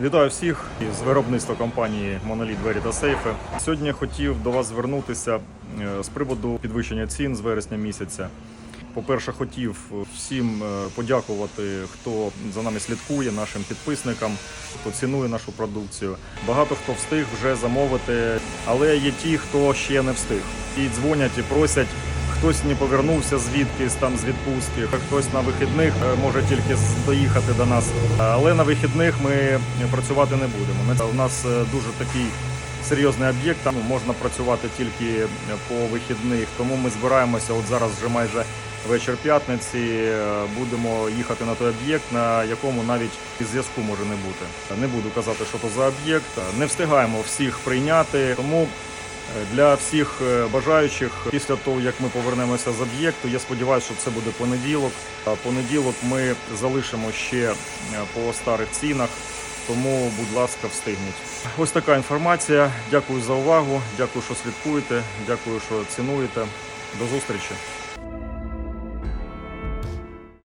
Вітаю всіх із виробництва компанії Моноліт Двері та Сейфи. Сьогодні хотів до вас звернутися е, з приводу підвищення цін з вересня місяця. По-перше, хотів всім е, подякувати, хто за нами слідкує, нашим підписникам, хто цінує нашу продукцію. Багато хто встиг вже замовити, але є ті, хто ще не встиг. І дзвонять і просять. Хтось не повернувся звідкись там з відпустки, хтось на вихідних е, може тільки доїхати до нас. Але на вихідних ми працювати не будемо. У нас е, дуже такий серйозний об'єкт. Там можна працювати тільки по вихідних. Тому ми збираємося. От зараз вже майже вечір п'ятниці. е, Будемо їхати на той об'єкт, на якому навіть і зв'язку може не бути. Не буду казати, що то за об'єкт. Не встигаємо всіх прийняти. Тому для всіх е, бажаючих після того, як ми повернемося з об'єкту, я сподіваюся, що це буде понеділок. А Понеділок ми залишимо ще е, по старих цінах. Тому, будь ласка, встигніть. Ось така інформація. Дякую за увагу. Дякую, що слідкуєте. Дякую, що цінуєте. До зустрічі.